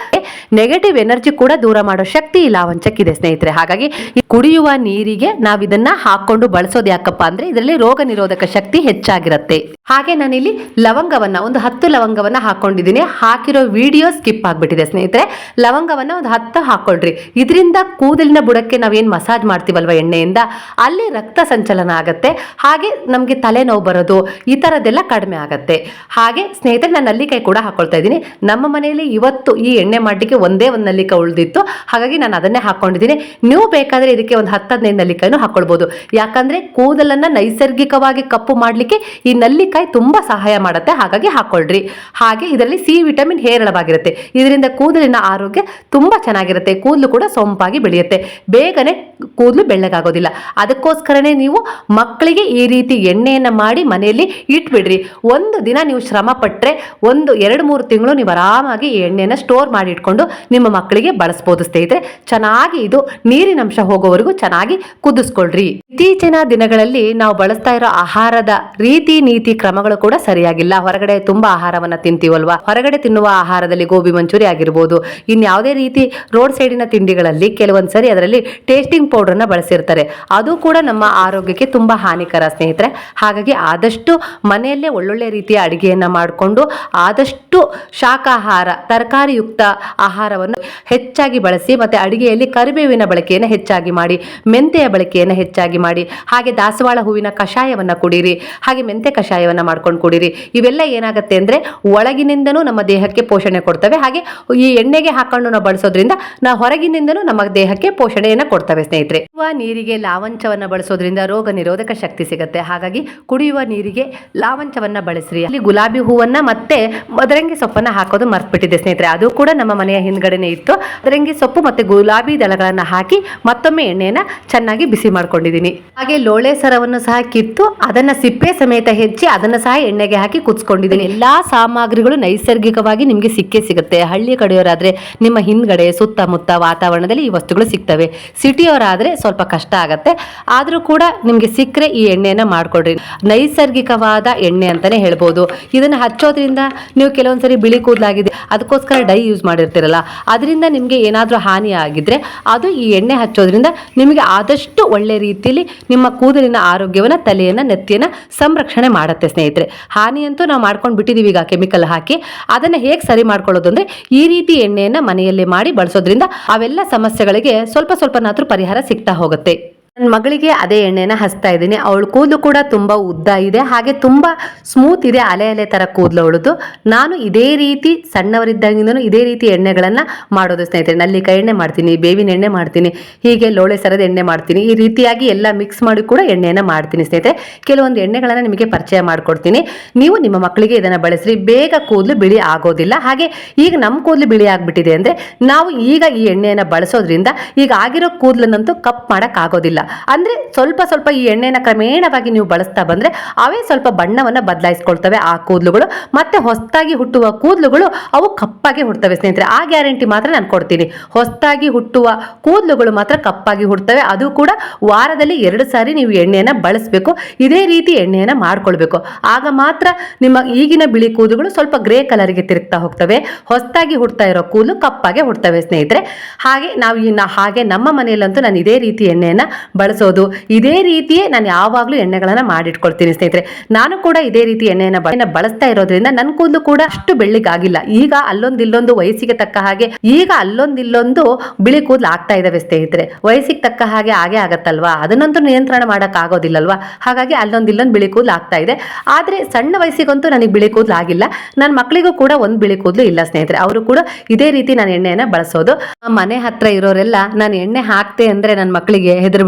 ನೆಗೆಟಿವ್ ಎನರ್ಜಿ ಕೂಡ ದೂರ ಮಾಡೋ ಶಕ್ತಿ ಈ ಲಾವಂಚಕ್ಕಿದೆ ಸ್ನೇಹಿತರೆ. ಹಾಗಾಗಿ ಕುಡಿಯುವ ನೀರಿಗೆ ನಾವು ಇದನ್ನು ಹಾಕೊಂಡು ಬಳಸೋದು ಯಾಕಪ್ಪ ಅಂದರೆ, ಇದರಲ್ಲಿ ರೋಗ ನಿರೋಧಕ ಶಕ್ತಿ ಹೆಚ್ಚಾಗಿರುತ್ತೆ. ಹಾಗೆ ನಾನಿಲ್ಲಿ ಲವಂಗವನ್ನ, ಒಂದು ಹತ್ತು ಲವಂಗವನ್ನ ಹಾಕೊಂಡಿದ್ದೀನಿ. ಹಾಕಿರೋ ವಿಡಿಯೋ ಸ್ಕಿಪ್ ಆಗ್ಬಿಟ್ಟಿದೆ ಸ್ನೇಹಿತರೆ. ಲವಂಗವನ್ನ ಒಂದು ಹತ್ತು ಹಾಕೊಳ್ರಿ. ಇದರಿಂದ ಕೂದಲಿನ ಬುಡಕ್ಕೆ ನಾವೇನು ಮಸಾಜ್ ಮಾಡ್ತೀವಲ್ವ ಎಣ್ಣೆಯಿಂದ? ಅಲ್ಲಿ ರಕ್ತ ಸಂಚಲನ ಆಗುತ್ತೆ. ಹಾಗೆ ನಮಗೆ ತಲೆನೋವು ಬರೋದು, ಈ ಥರದ್ದೆಲ್ಲ ಕಡಿಮೆ ಆಗುತ್ತೆ. ಹಾಗೆ ಸ್ನೇಹಿತರೆ, ನಾನು ನಲ್ಲಿಕಾಯಿ ಕೂಡ ಹಾಕೊಳ್ತಾ ಇದ್ದೀನಿ. ನಮ್ಮ ಮನೆಯಲ್ಲಿ ಇವತ್ತು ಈ ಎಣ್ಣೆ ಮಾಡಲಿಕ್ಕೆ ಒಂದೇ ಒಂದು ನಲ್ಲಿಕಾಯಿ ಉಳಿದಿತ್ತು. ಹಾಗಾಗಿ ನಾನು ಅದನ್ನೇ ಹಾಕೊಂಡಿದ್ದೀನಿ. ನೀವು ಬೇಕಾದರೆ ಇದಕ್ಕೆ ಒಂದು ಹತ್ತು ಹದಿನೈದು ನಲ್ಲಿಕಾಯಿನೂ ಹಾಕೊಳ್ಬೋದು. ಯಾಕಂದ್ರೆ ಕೂದಲನ್ನ ನೈಸರ್ಗಿಕವಾಗಿ ಕಪ್ಪು ಮಾಡಲಿಕ್ಕೆ ಈ ನಲ್ಲಿಕಾಯಿ ತುಂಬ ಸಹಾಯ ಮಾಡುತ್ತೆ. ಹಾಗಾಗಿ ಹಾಕೊಳ್ರಿ. ಹಾಗೆ ಇದರಲ್ಲಿ ಸಿ ವಿಟಮಿನ್ ಹೇರಳವಾಗಿರುತ್ತೆ ಇದರಿಂದ ಕೂದಲಿನ ಆರೋಗ್ಯ ತುಂಬ ಚೆನ್ನಾಗಿರುತ್ತೆ. ಕೂದಲು ಕೂಡ ಸೊಂಪಾಗಿ ಬೆಳೆಯುತ್ತೆ. ಬೇಗನೆ ಕೂದಲು ಬೆಳ್ಳಗಾಗೋದಿಲ್ಲ. ಅದಕ್ಕೋಸ್ಕರನೇ ನೀವು ಮಕ್ಕಳಿಗೆ ಈ ರೀತಿ ಎಣ್ಣೆಯನ್ನು ಮಾಡಿ ಮನೆಯಲ್ಲಿ ಇಟ್ಬಿಡ್ರಿ. ಒಂದು ದಿನ ನೀವು ಶ್ರಮ ಪಟ್ಟರೆ ಒಂದು ಎರಡು ಮೂರು ತಿಂಗಳು ನೀವು ಆರಾಮಾಗಿ ಈ ಎಣ್ಣೆಯನ್ನು ಸ್ಟೋರ್ ಮಾಡಿ ಇಟ್ಕೊಂಡು ನಿಮ್ಮ ಮಕ್ಕಳಿಗೆ ಬಳಸ್ಬೋದು ಸ್ನೇಹಿತರೆ. ಚೆನ್ನಾಗಿ ಇದು ನೀರಿನಂಶ ಹೋಗೋವರೆಗೂ ಚೆನ್ನಾಗಿ ಕುದಿಸ್ಕೊಳ್ರಿ. ಇತ್ತೀಚಿನ ದಿನಗಳಲ್ಲಿ ನಾವು ಬಳಸ್ತಾ ಇರೋ ಆಹಾರದ ರೀತಿ ನೀತಿ ಕ್ರಮಗಳು ಕೂಡ ಸರಿಯಾಗಿಲ್ಲ. ಹೊರಗಡೆ ತುಂಬಾ ಆಹಾರವನ್ನ ತಿಂತೀವಲ್ವಾ? ಹೊರಗಡೆ ತಿನ್ನುವ ಆಹಾರದಲ್ಲಿ ಗೋಬಿ ಮಂಚೂರಿ ಆಗಿರ್ಬೋದು. ಇನ್ಯಾವುದೇ ರೀತಿ ರೋಡ್ ಸೈಡಿನ ತಿಂಡಿಗಳಲ್ಲಿ ಕೆಲವೊಂದ್ಸರಿ ಅದರಲ್ಲಿ ಟೇಸ್ಟಿಂಗ್ ಪೌಡರ್ ಪೌಡರ್ನ ಬಳಸಿರ್ತಾರೆ. ಅದು ಕೂಡ ನಮ್ಮ ಆರೋಗ್ಯಕ್ಕೆ ತುಂಬಾ ಹಾನಿಕರ ಸ್ನೇಹಿತರೆ. ಹಾಗಾಗಿ ಆದಷ್ಟು ಮನೆಯಲ್ಲೇ ಒಳ್ಳೊಳ್ಳೆ ರೀತಿಯ ಅಡಿಗೆಯನ್ನ ಮಾಡಿಕೊಂಡು ಆದಷ್ಟು ಶಾಖಾಹಾರ, ತರಕಾರಿಯುಕ್ತ ಆಹಾರವನ್ನು ಹೆಚ್ಚಾಗಿ ಬಳಸಿ ಮತ್ತೆ ಅಡಿಗೆಯಲ್ಲಿ ಕರಿಬೇವಿನ ಬಳಕೆಯನ್ನು ಹೆಚ್ಚಾಗಿ ಮಾಡಿ ಮೆಂತೆಯ ಬಳಕೆಯನ್ನು ಹೆಚ್ಚಾಗಿ ಮಾಡಿ, ಹಾಗೆ ದಾಸವಾಳ ಹೂವಿನ ಕಷಾಯವನ್ನು ಕುಡೀರಿ ಹಾಗೆ ಮೆಂತೆ ಕಷಾಯವನ್ನ ಮಾಡ್ಕೊಂಡು ಕುಡೀರಿ. ಇವೆಲ್ಲ ಏನಾಗುತ್ತೆ ಅಂದ್ರೆ ಒಳಗಿನಿಂದನೂ ನಮ್ಮ ದೇಹಕ್ಕೆ ಪೋಷಣೆ ಕೊಡ್ತವೆ. ಹಾಗೆ ಈ ಎಣ್ಣೆಗೆ ಹಾಕೊಂಡು ನಾವು ಬಳಸೋದ್ರಿಂದ ನಾವು ಹೊರಗಿನಿಂದನೂ ನಮ್ಮ ದೇಹಕ್ಕೆ ಪೋಷಣೆಯನ್ನ ಕೊಡ್ತವೆ ಸ್ನೇಹಿತರೆ. ಕುಡಿಯುವ ನೀರಿಗೆ ಲಾವಂಚವನ್ನು ಬಳಸೋದ್ರಿಂದ ರೋಗ ನಿರೋಧಕ ಶಕ್ತಿ ಸಿಗುತ್ತೆ. ಹಾಗಾಗಿ ಕುಡಿಯುವ ನೀರಿಗೆ ಲಾವಂಚವನ್ನು ಬಳಸ್ರಿ. ಅಲ್ಲಿ ಗುಲಾಬಿ ಹೂವನ್ನ ಮತ್ತೆ ಮದರಂಗಿ ಸೊಪ್ಪನ್ನ ಹಾಕೋದು ಮರ್ತ್ಬಿಟ್ಟಿದೆ ಸ್ನೇಹಿತರೆ. ಅದು ಕೂಡ ನಮ್ಮ ಮನೆಯ ಹಿಂದ್ಗಡೆನೆ ಇತ್ತು. ಮದರಂಗಿ ಸೊಪ್ಪು ಮತ್ತೆ ಗುಲಾಬಿ ದಳಗಳನ್ನು ಹಾಕಿ ಮತ್ತೊಮ್ಮೆ ಎಣ್ಣೆಯನ್ನು ಚೆನ್ನಾಗಿ ಬಿಸಿ ಮಾಡ್ಕೊಂಡಿದ್ದೀನಿ. ಹಾಗೆ ಲೋಳೆ ಸರವನ್ನು ಸಹ ಕಿತ್ತು ಅದನ್ನ ಸಿಪ್ಪೆ ಸಮೇತ ಹೆಚ್ಚಿ ಅದನ್ನ ಸಹ ಎಣ್ಣೆಗೆ ಹಾಕಿ ಕುದಿಸ್ಕೊಂಡಿದ್ದೀನಿ. ಎಲ್ಲಾ ಸಾಮಗ್ರಿಗಳು ನೈಸರ್ಗಿಕವಾಗಿ ನಿಮಗೆ ಸಿಕ್ಕೇ ಸಿಗುತ್ತೆ. ಹಳ್ಳಿ ಕಡೆಯವರಾದ್ರೆ ನಿಮ್ಮ ಹಿಂದ್ಗಡೆ ಸುತ್ತಮುತ್ತ ವಾತಾವರಣದಲ್ಲಿ ಈ ವಸ್ತುಗಳು ಸಿಗ್ತವೆ. ಸಿಟಿಯವರಾದ್ರೆ ಸ್ವಲ್ಪ ಕಷ್ಟ ಆಗತ್ತೆ. ಆದರೂ ಕೂಡ ನಿಮಗೆ ಸಿಕ್ಕರೆ ಈ ಎಣ್ಣೆಯನ್ನ ಮಾಡ್ಕೊಡ್ರಿ. ನೈಸರ್ಗಿಕವಾದ ಎಣ್ಣೆ ಅಂತಾನೆ ಹೇಳ್ಬೋದು. ಇದನ್ನ ಹಚ್ಚೋದ್ರಿಂದ ನೀವು ಕೆಲವೊಂದ್ಸರಿ ಬಿಳಿ ಕೂದಲಾಗಿದೆ, ಅದಕ್ಕೋಸ್ಕರ ಡೈ ಯೂಸ್ ಮಾಡಿರ್ತೀರಲ್ಲ, ಅದರಿಂದ ನಿಮಗೆ ಏನಾದರೂ ಹಾನಿ ಆಗಿದ್ರೆ ಅದು ಈ ಎಣ್ಣೆ ಹಚ್ಚೋದ್ರಿಂದ ನಿಮಗೆ ಆದಷ್ಟು ಒಳ್ಳೆ ರೀತಿಯಲ್ಲಿ ನಿಮ್ಮ ಕೂದಲಿನ ಆರೋಗ್ಯವನ್ನು, ತಲೆಯನ್ನು, ನೆತ್ತಿಯನ್ನು ಸಂರಕ್ಷಣೆ ಮಾಡುತ್ತೆ, ಸ್ನೇಹಿತರೆ. ಹಾನಿ ಅಂತೂ ನಾವು ಮಾಡ್ಕೊಂಡು ಬಿಟ್ಟಿದ್ದೀವಿ ಈಗ ಕೆಮಿಕಲ್ ಹಾಕಿ. ಅದನ್ನು ಹೇಗೆ ಸರಿ ಮಾಡ್ಕೊಳ್ಳೋದು ಅಂದರೆ ಈ ರೀತಿ ಎಣ್ಣೆಯನ್ನು ಮನೆಯಲ್ಲೇ ಮಾಡಿ ಬಳಸೋದ್ರಿಂದ ಅವೆಲ್ಲ ಸಮಸ್ಯೆಗಳಿಗೆ ಸ್ವಲ್ಪ ಸ್ವಲ್ಪನಾದರೂ ಪರಿಹಾರ ಸಿಗ್ತಾ ಹೋಗುತ್ತೆ. ನನ್ನ ಮಗಳಿಗೆ ಅದೇ ಎಣ್ಣೆನ ಹಚ್ತಾ ಇದ್ದೀನಿ. ಅವಳ ಕೂದಲು ಕೂಡ ತುಂಬ ಉದ್ದ ಇದೆ. ಹಾಗೆ ತುಂಬ ಸ್ಮೂತ್ ಇದೆ ಅಲೆ ಅಲೆ ಥರ ಕೂದಲು ಅವಳದು. ನಾನು ಇದೇ ರೀತಿ ಸಣ್ಣವರಿದ್ದಾಗಿಂದನು ಇದೇ ರೀತಿ ಎಣ್ಣೆಗಳನ್ನು ಮಾಡೋದು ಸ್ನೇಹಿತರೆ. ನಲ್ಲಿಕಾಯಿ ಎಣ್ಣೆ ಮಾಡ್ತೀನಿ, ಬೇವಿನ ಎಣ್ಣೆ ಮಾಡ್ತೀನಿ, ಹೀಗೆ ಲೋಳೆ ಸರದ ಎಣ್ಣೆ ಮಾಡ್ತೀನಿ. ಈ ರೀತಿಯಾಗಿ ಎಲ್ಲ ಮಿಕ್ಸ್ ಮಾಡಿ ಕೂಡ ಎಣ್ಣೆಯನ್ನು ಮಾಡ್ತೀನಿ ಸ್ನೇಹಿತರೆ. ಕೆಲವೊಂದು ಎಣ್ಣೆಗಳನ್ನು ನಿಮಗೆ ಪರಿಚಯ ಮಾಡಿಕೊಡ್ತೀನಿ. ನೀವು ನಿಮ್ಮ ಮಕ್ಕಳಿಗೆ ಇದನ್ನು ಬಳಸಿರಿ. ಬೇಗ ಕೂದಲು ಬಿಳಿ ಆಗೋದಿಲ್ಲ. ಹಾಗೆ ಈಗ ನಮ್ಮ ಕೂದಲು ಬಿಳಿ ಆಗಿಬಿಟ್ಟಿದೆ ಅಂದರೆ ನಾವು ಈಗ ಈ ಎಣ್ಣೆಯನ್ನು ಬಳಸೋದ್ರಿಂದ ಈಗ ಆಗಿರೋ ಕೂದಲನ್ನಂತೂ ಕಪ್ ಮಾಡೋಕ್ಕಾಗೋದಿಲ್ಲ ಅಂದರೆ ಸ್ವಲ್ಪ ಸ್ವಲ್ಪ ಈ ಎಣ್ಣೆನ ಕ್ರಮೇಣವಾಗಿ ನೀವು ಬಳಸ್ತಾ ಬಂದರೆ ಅವೇ ಸ್ವಲ್ಪ ಬಣ್ಣವನ್ನು ಬದಲಾಯಿಸ್ಕೊಳ್ತವೆ ಆ ಕೂದಲುಗಳು. ಮತ್ತೆ ಹೊಸದಾಗಿ ಹುಟ್ಟುವ ಕೂದಲುಗಳು ಅವು ಕಪ್ಪಾಗಿ ಹುಡ್ತವೆ ಸ್ನೇಹಿತರೆ. ಆ ಗ್ಯಾರಂಟಿ ಮಾತ್ರ ನಾನು ಕೊಡ್ತೀನಿ. ಹೊಸದಾಗಿ ಹುಟ್ಟುವ ಕೂದಲುಗಳು ಮಾತ್ರ ಕಪ್ಪಾಗಿ ಹುಡ್ತವೆ. ಅದು ಕೂಡ ವಾರದಲ್ಲಿ ಎರಡು ಸಾರಿ ನೀವು ಎಣ್ಣೆಯನ್ನು ಬಳಸಬೇಕು. ಇದೇ ರೀತಿ ಎಣ್ಣೆಯನ್ನು ಮಾಡ್ಕೊಳ್ಬೇಕು. ಆಗ ಮಾತ್ರ ನಿಮ್ಮ ಈಗಿನ ಬಿಳಿ ಕೂದಲುಗಳು ಸ್ವಲ್ಪ ಗ್ರೇ ಕಲರ್ಗೆ ತಿರುಗ್ತಾ ಹೋಗ್ತವೆ. ಹೊಸದಾಗಿ ಹುಡ್ತಾ ಇರೋ ಕೂದಲು ಕಪ್ಪಾಗೆ ಹುಡ್ತವೆ ಸ್ನೇಹಿತರೆ. ಹಾಗೆ ನಾವು ಈ ನ- ಹಾಗೆ ನಮ್ಮ ಮನೆಯಲ್ಲಂತೂ ನಾನು ಇದೇ ರೀತಿ ಎಣ್ಣೆಯನ್ನು ಬಳಸೋದು. ಇದೇ ರೀತಿಯೇ ನಾನು ಯಾವಾಗಲೂ ಎಣ್ಣೆಗಳನ್ನು ಮಾಡಿಟ್ಕೊಳ್ತೀನಿ ಸ್ನೇಹಿತರೆ. ನಾನು ಕೂಡ ಇದೇ ರೀತಿ ಎಣ್ಣೆಯನ್ನು ಬಳಸ್ತಾ ಇರೋದ್ರಿಂದ ನನ್ನ ಕೂದಲು ಕೂಡ ಅಷ್ಟು ಬೆಳ್ಳಿಗಾಗಿಲ್ಲ. ಈಗ ಅಲ್ಲೊಂದಿಲ್ಲೊಂದು ವಯಸ್ಸಿಗೆ ತಕ್ಕ ಹಾಗೆ, ಈಗ ಅಲ್ಲೊಂದಿಲ್ಲೊಂದು ಬಿಳಿ ಕೂದಲು ಆಗ್ತಾ ಇದಾವೆ ಸ್ನೇಹಿತರೆ. ವಯಸ್ಸಿಗೆ ತಕ್ಕ ಹಾಗೆ ಹಾಗೆ ಆಗತ್ತಲ್ವಾ? ಅದನ್ನಂತೂ ನಿಯಂತ್ರಣ ಮಾಡಕ್ ಆಗೋದಿಲ್ಲಲ್ವಾ? ಹಾಗಾಗಿ ಅಲ್ಲೊಂದಿಲ್ಲೊಂದು ಬಿಳಿ ಕೂದಲು ಆಗ್ತಾ ಇದೆ. ಆದ್ರೆ ಸಣ್ಣ ವಯಸ್ಸಿಗಂತೂ ನನಗೆ ಬಿಳಿ ಕೂದಲು ಆಗಿಲ್ಲ. ನನ್ನ ಮಕ್ಕಳಿಗೂ ಕೂಡ ಒಂದು ಬಿಳಿ ಕೂದಲು ಇಲ್ಲ ಸ್ನೇಹಿತರೆ. ಅವರು ಕೂಡ ಇದೇ ರೀತಿ ನಾನು ಎಣ್ಣೆಯನ್ನ ಬಳಸೋದು. ಮನೆ ಹತ್ರ ಇರೋರೆಲ್ಲ ನಾನು ಎಣ್ಣೆ ಹಾಕ್ತೆ ಅಂದ್ರೆ ನನ್ನ ಮಕ್ಕಳಿಗೆ ಹೆದ್ರು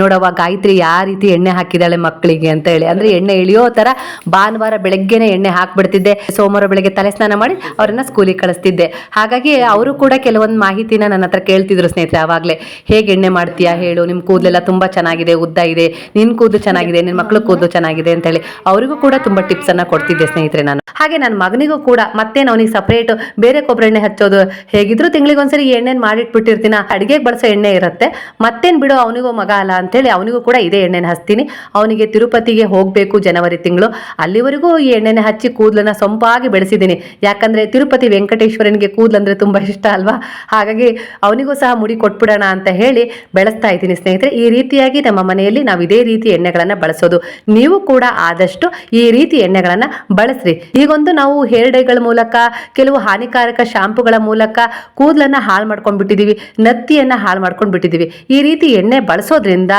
ನೋಡವ್ವ ಗಾಯತ್ರಿ ಯಾವ ರೀತಿ ಎಣ್ಣೆ ಹಾಕಿದಾಳೆ ಮಕ್ಕಳಿಗೆ? ಅಂತ ಹೇಳಿ. ಅಂದ್ರೆ ಎಣ್ಣೆ ಇಳಿಯೋ ತರ ಭಾನುವಾರ ಬೆಳಗ್ಗೆನೆ ಎಣ್ಣೆ ಹಾಕ್ಬಿಡ್ತಿದ್ದೆ. ಸೋಮವಾರ ಬೆಳಗ್ಗೆ ತಲೆ ಸ್ನಾನ ಮಾಡಿ ಅವರನ್ನ ಸ್ಕೂಲಿಗೆ ಕಳಿಸ್ತಿದ್ದೆ. ಹಾಗಾಗಿ ಅವರು ಕೂಡ ಕೆಲವೊಂದು ಮಾಹಿತಿನ ನನ್ನ ಹತ್ರ ಕೇಳ್ತಿದ್ರು ಸ್ನೇಹಿತರೆ ಆವಾಗಲೇ ಹೇಗೆ ಎಣ್ಣೆ ಮಾಡ್ತೀಯಾ ಹೇಳು ನಿಮ್ಮ ಕೂದಲೆಲ್ಲ ತುಂಬಾ ಚೆನ್ನಾಗಿದೆ, ಉದ್ದ ಇದೆ ನಿನ್ನ ಕೂದಲು ಚೆನ್ನಾಗಿದೆ ನಿನ್ನ ಮಕ್ಕಳು ಕೂದಲು ಚೆನ್ನಾಗಿದೆ ಅಂತ ಹೇಳಿ. ಅವರಿಗೂ ಕೂಡ ತುಂಬಾ ಟಿಪ್ಸ್ ಅನ್ನ ಕೊಡ್ತಿದ್ದೆ ಸ್ನೇಹಿತರೆ ನಾನು. ಹಾಗೆ ನನ್ನ ಮಗನಿಗೂ ಕೂಡ ಮತ್ತೆ ಅವನಿಗೆ ಸಪ್ರೇಟ್ ಬೇರೆ ಕೊಬ್ಬರಿ ಎಣ್ಣೆ ಹಚ್ಚೋದು ಹೇಗಿದ್ರು ತಿಂಗಳಿಗೆ ಒಂದ್ಸರಿ ಎಣ್ಣೆನ ಮಾಡಿಟ್ಬಿಟ್ಟಿರ್ತೀನಿ, ಅಡಿಗೆಗೆ ಬಳಸೋ ಎಣ್ಣೆ ಇರುತ್ತೆ. ಮತ್ತೇನ್ ಬಿಡು, ಅವನಿಗೂ ಮಗ ಅಲ್ಲ ಅಂತೇಳಿ ಅವನಿಗೂ ಕೂಡ ಇದೇ ಎಣ್ಣೆನ ಹಚ್ತೀನಿ. ಅವನಿಗೆ ತಿರುಪತಿಗೆ ಹೋಗಬೇಕು ಜನವರಿ ತಿಂಗಳು. ಅಲ್ಲಿವರೆಗೂ ಈ ಎಣ್ಣೆನ ಹಚ್ಚಿ ಕೂದಲನ್ನ ಸೊಂಪಾಗಿ ಬೆಳೆಸಿದ್ದೀನಿ. ಯಾಕಂದ್ರೆ ತಿರುಪತಿ ವೆಂಕಟೇಶ್ವರನಿಗೆ ಕೂದಲಂದ್ರೆ ತುಂಬಾ ಇಷ್ಟ ಅಲ್ವಾ? ಹಾಗಾಗಿ ಅವನಿಗೂ ಸಹ ಮುಡಿ ಕೊಟ್ಬಿಡೋಣ ಅಂತ ಹೇಳಿ ಬೆಳೆಸ್ತಾ ಇದ್ದೀನಿ ಸ್ನೇಹಿತರೆ. ಈ ರೀತಿಯಾಗಿ ನಮ್ಮ ಮನೆಯಲ್ಲಿ ನಾವು ಇದೇ ರೀತಿ ಎಣ್ಣೆಗಳನ್ನ ಬಳಸೋದು. ನೀವು ಕೂಡ ಆದಷ್ಟು ಈ ರೀತಿ ಎಣ್ಣೆಗಳನ್ನ ಬಳಸ್ರಿ. ಈಗೊಂದು ನಾವು ಹೇರ್ ಡೈಗಳ ಮೂಲಕ, ಕೆಲವು ಹಾನಿಕಾರಕ ಶಾಂಪುಗಳ ಮೂಲಕ ಕೂದಲನ್ನು ಹಾಳು ಮಾಡ್ಕೊಂಡ್ಬಿಟ್ಟಿದ್ದೀವಿ ನತ್ತಿಯನ್ನ ಹಾಳು ಮಾಡ್ಕೊಂಡ್ಬಿಟ್ಟಿದ್ದೀವಿ ಈ ರೀತಿ ಎಣ್ಣೆ ಬಳಸೋದ್ರಿಂದ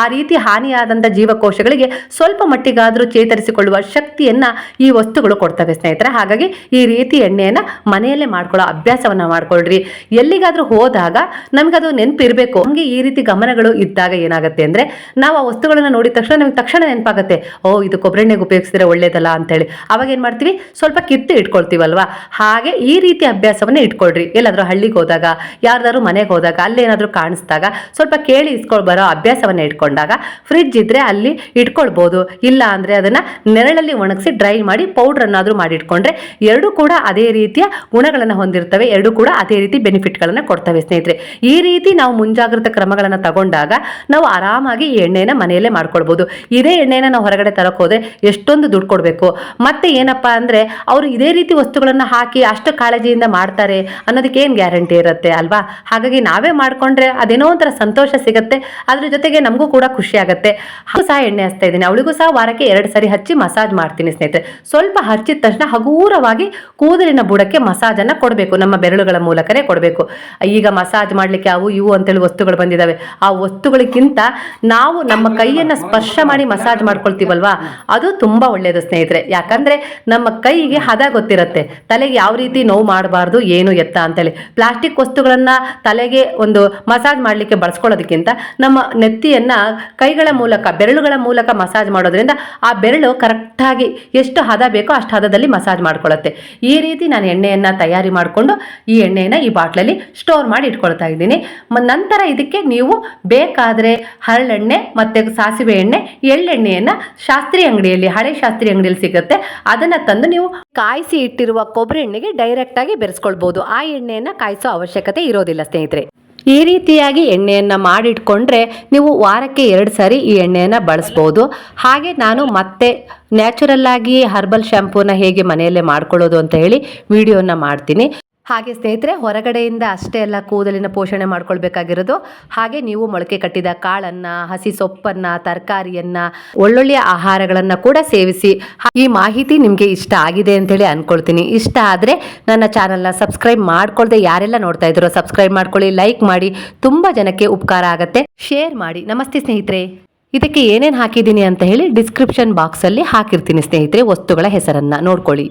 ಆ ರೀತಿ ಹಾನಿಯಾದಂಥ ಜೀವಕೋಶಗಳಿಗೆ ಸ್ವಲ್ಪ ಮಟ್ಟಿಗಾದ್ರೂ ಚೇತರಿಸಿಕೊಳ್ಳುವ ಶಕ್ತಿಯನ್ನ ಈ ವಸ್ತುಗಳು ಕೊಡ್ತವೆ ಸ್ನೇಹಿತರೆ. ಹಾಗಾಗಿ ಈ ರೀತಿ ಎಣ್ಣೆಯನ್ನ ಮನೆಯಲ್ಲೇ ಮಾಡ್ಕೊಳ್ಳೋ ಅಭ್ಯಾಸವನ್ನ ಮಾಡ್ಕೊಳ್ರಿ. ಎಲ್ಲಿಗಾದ್ರೂ ಹೋದಾಗ ನಮಗದು ನೆನಪಿರ್ಬೇಕು. ನಮಗೆ ಈ ರೀತಿ ಗಮನಗಳು ಇದ್ದಾಗ ಏನಾಗುತ್ತೆ ಅಂದ್ರೆ ನಾವು ಆ ವಸ್ತುಗಳನ್ನ ನೋಡಿದ ತಕ್ಷಣ ನಮಗೆ ತಕ್ಷಣ ನೆನಪಾಗುತ್ತೆ. ಓ, ಇದು ಕೊಬ್ಬರೆಣ್ಣೆಗೆ ಉಪಯೋಗಿಸಿದ್ರೆ ಒಳ್ಳೇದಲ್ಲ ಅಂತೇಳಿ. ಅವಾಗ ಏನ್ ಮಾಡ್ತೀವಿ? ಸ್ವಲ್ಪ ಕಿತ್ತು ಇಟ್ಕೊಳ್ತೀವಲ್ವಾ? ಹಾಗೆ ಈ ರೀತಿ ಅಭ್ಯಾಸವನ್ನ ಇಟ್ಕೊಳ್ರಿ. ಎಲ್ಲಾದ್ರೂ ಹಳ್ಳಿಗೆ ಹೋದಾಗ, ಯಾರ್ದಾದ್ರು ಮನೆಗೆ ಹೋದಾಗ, ಅಲ್ಲೇನಾದ್ರೂ ಕಾಣಿಸ್ದಾಗ ಸ್ವಲ್ಪ ಕೇಳಿ ಇಸ್ಕೊಳ್ ಅಭ್ಯಾಸವನ್ನ ಇಟ್ಕೊಂಡಾಗ ಫ್ರಿಡ್ಜ್ ಇದ್ರೆ ಅಲ್ಲಿ ಇಟ್ಕೊಳ್ಬೋದು. ಇಲ್ಲ ಅಂದ್ರೆ ಅದನ್ನ ನೆರಳಲ್ಲಿ ಒಣಗಿಸಿ ಡ್ರೈ ಮಾಡಿ ಪೌಡ್ರನ್ನಾದರೂ ಮಾಡಿ ಇಟ್ಕೊಂಡ್ರೆ ಎರಡೂ ಕೂಡ ಅದೇ ರೀತಿಯ ಗುಣಗಳನ್ನು ಹೊಂದಿರ್ತವೆ. ಎರಡೂ ಕೂಡ ಅದೇ ರೀತಿ ಬೆನಿಫಿಟ್ಗಳನ್ನು ಕೊಡ್ತವೆ ಸ್ನೇಹಿತರೆ. ಈ ರೀತಿ ನಾವು ಮುಂಜಾಗ್ರತಾ ಕ್ರಮಗಳನ್ನು ತಗೊಂಡಾಗ ನಾವು ಆರಾಮಾಗಿ ಈ ಎಣ್ಣೆನ ಮನೆಯಲ್ಲೇ ಮಾಡ್ಕೊಳ್ಬೋದು. ಇದೇ ಎಣ್ಣೆನ ನಾವು ಹೊರಗಡೆ ತರಕ್ಕೆ ಹೋದ್ರೆ ಎಷ್ಟೊಂದು ದುಡ್ಡು ಕೊಡಬೇಕು. ಮತ್ತೆ ಏನಪ್ಪಾ ಅಂದ್ರೆ ಅವರು ಇದೇ ರೀತಿ ವಸ್ತುಗಳನ್ನ ಹಾಕಿ ಅಷ್ಟು ಕಾಳಜಿಯಿಂದ ಮಾಡ್ತಾರೆ ಅನ್ನೋದಕ್ಕೆ ಏನು ಗ್ಯಾರಂಟಿ ಇರುತ್ತೆ ಅಲ್ವಾ? ಹಾಗಾಗಿ ನಾವೇ ಮಾಡ್ಕೊಂಡ್ರೆ ಅದೇನೋ ಒಂಥರ ಸಂತೋಷ ಸಿಗುತ್ತೆ ಅದ್ರ ಜೊತೆಗೆ ನಮಗೂ ಕೂಡ ಖುಷಿ ಆಗುತ್ತೆ. ಹಾಗೂ ಸಹ ಎಣ್ಣೆ ಹಚ್ತಾ ಇದ್ದೀನಿ. ಅವಳಿಗೂ ಸಹ ವಾರಕ್ಕೆ ಎರಡು ಸರಿ ಹಚ್ಚಿ ಮಸಾಜ್ ಮಾಡ್ತೀನಿ ಸ್ನೇಹಿತರೆ. ಸ್ವಲ್ಪ ಹಚ್ಚಿದ ತಕ್ಷಣ ಹಗೂರವಾಗಿ ಕೂದಲಿನ ಬುಡಕ್ಕೆ ಮಸಾಜ್ ಅನ್ನ ಕೊಡಬೇಕು. ನಮ್ಮ ಬೆರಳುಗಳ ಮೂಲಕನೇ ಕೊಡಬೇಕು. ಈಗ ಮಸಾಜ್ ಮಾಡ್ಲಿಕ್ಕೆ ಅವು ಇವು ಅಂತೇಳಿ ವಸ್ತುಗಳು ಬಂದಿದ್ದಾವೆ ಆ ವಸ್ತುಗಳಿಗಿಂತ ನಾವು ನಮ್ಮ ಕೈಯನ್ನ ಸ್ಪರ್ಶ ಮಾಡಿ ಮಸಾಜ್ ಮಾಡ್ಕೊಳ್ತೀವಲ್ವಾ? ಅದು ತುಂಬಾ ಒಳ್ಳೆಯದು ಸ್ನೇಹಿತರೆ. ಯಾಕಂದ್ರೆ ನಮ್ಮ ಕೈಗೆ ಹದ ಗೊತ್ತಿರುತ್ತೆ. ತಲೆಗೆ ಯಾವ ರೀತಿ ನೋವು ಮಾಡಬಾರ್ದು, ಏನು ಎತ್ತ ಅಂತೇಳಿ. ಪ್ಲಾಸ್ಟಿಕ್ ವಸ್ತುಗಳನ್ನ ತಲೆಗೆ ಒಂದು ಮಸಾಜ್ ಮಾಡಲಿಕ್ಕೆ ಬಳಸ್ಕೊಳ್ಳೋದಕ್ಕಿಂತ ನಮ್ಮ ನೆತ್ತಿಯನ್ನ ಕೈಗಳ ಮೂಲಕ, ಬೆರಳುಗಳ ಮೂಲಕ ಮಸಾಜ್ ಮಾಡೋದ್ರಿಂದ ಆ ಬೆರಳು ಕರೆಕ್ಟಾಗಿ ಎಷ್ಟು ಹದ ಬೇಕೋ ಅಷ್ಟು ಹದದಲ್ಲಿ ಮಸಾಜ್ ಮಾಡ್ಕೊಳ್ಳುತ್ತೆ. ಈ ರೀತಿ ನಾನು ಎಣ್ಣೆಯನ್ನು ತಯಾರಿ ಮಾಡಿಕೊಂಡು ಈ ಎಣ್ಣೆಯನ್ನು ಈ ಬಾಟ್ಲಲ್ಲಿ ಸ್ಟೋರ್ ಮಾಡಿ ಇಟ್ಕೊಳ್ತಾ ಇದ್ದೀನಿ. ನಂತರ ಇದಕ್ಕೆ ನೀವು ಬೇಕಾದರೆ ಹರಳೆಣ್ಣೆ ಮತ್ತೆ ಸಾಸಿವೆ ಎಣ್ಣೆ, ಎಳ್ಳೆಣ್ಣೆಯನ್ನು ಶಾಸ್ತ್ರೀಯ ಅಂಗಡಿಯಲ್ಲಿ, ಹಳೆ ಶಾಸ್ತ್ರೀಯ ಅಂಗಡಿಯಲ್ಲಿ ಸಿಗುತ್ತೆ. ಅದನ್ನ ತಂದು ನೀವು ಕಾಯಿಸಿ ಇಟ್ಟಿರುವ ಕೊಬ್ಬರಿ ಎಣ್ಣೆಗೆ ಡೈರೆಕ್ಟ್ ಆಗಿ ಬೆರೆಸ್ಕೊಳ್ಬಹುದು ಆ ಎಣ್ಣೆಯನ್ನು ಕಾಯಿಸೋ ಅವಶ್ಯಕತೆ ಇರೋದಿಲ್ಲ ಸ್ನೇಹಿತರೆ. ಈ ರೀತಿಯಾಗಿ ಎಣ್ಣೆಯನ್ನು ಮಾಡಿಟ್ಕೊಂಡ್ರೆ ನೀವು ವಾರಕ್ಕೆ ಎರಡು ಸಾರಿ ಈ ಎಣ್ಣೆಯನ್ನು ಬಳಸ್ಬೋದು. ಹಾಗೆ ನಾನು ಮತ್ತೆ ನ್ಯಾಚುರಲ್ ಆಗಿ ಹರ್ಬಲ್ ಶ್ಯಾಂಪೂನ ಹೇಗೆ ಮನೆಯಲ್ಲೇ ಮಾಡ್ಕೊಳ್ಳೋದು ಅಂತ ಹೇಳಿ ವಿಡಿಯೋನ ಮಾಡ್ತೀನಿ. ಹಾಗೆ ಸ್ನೇಹಿತರೆ, ಹೊರಗಡೆಯಿಂದ ಅಷ್ಟೇ ಅಲ್ಲ ಕೂದಲಿನ ಪೋಷಣೆ ಮಾಡ್ಕೊಳ್ಬೇಕಾಗಿರೋದು. ಹಾಗೆ ನೀವು ಮೊಳಕೆ ಕಟ್ಟಿದ ಕಾಳನ್ನು, ಹಸಿ ಸೊಪ್ಪನ್ನು, ತರಕಾರಿಯನ್ನು, ಒಳ್ಳೊಳ್ಳೆಯ ಆಹಾರಗಳನ್ನು ಕೂಡ ಸೇವಿಸಿ. ಈ ಮಾಹಿತಿ ನಿಮಗೆ ಇಷ್ಟ ಆಗಿದೆ ಅಂತೇಳಿ ಅನ್ಕೊಳ್ತೀನಿ. ಇಷ್ಟ ಆದರೆ ನನ್ನ ಚಾನಲ್ನ ಸಬ್ಸ್ಕ್ರೈಬ್ ಮಾಡ್ಕೊಳ್ದೆ ಯಾರೆಲ್ಲ ನೋಡ್ತಾ ಇದ್ದೀರೋ ಸಬ್ಸ್ಕ್ರೈಬ್ ಮಾಡ್ಕೊಳ್ಳಿ, ಲೈಕ್ ಮಾಡಿ. ತುಂಬ ಜನಕ್ಕೆ ಉಪಕಾರ ಆಗುತ್ತೆ. ಶೇರ್ ಮಾಡಿ. ನಮಸ್ತೆ ಸ್ನೇಹಿತರೆ. ಇದಕ್ಕೆ ಏನೇನು ಹಾಕಿದ್ದೀನಿ ಅಂತ ಹೇಳಿ ಡಿಸ್ಕ್ರಿಪ್ಷನ್ ಬಾಕ್ಸಲ್ಲಿ ಹಾಕಿರ್ತೀನಿ ಸ್ನೇಹಿತರೆ, ವಸ್ತುಗಳ ಹೆಸರನ್ನು ನೋಡ್ಕೊಳ್ಳಿ.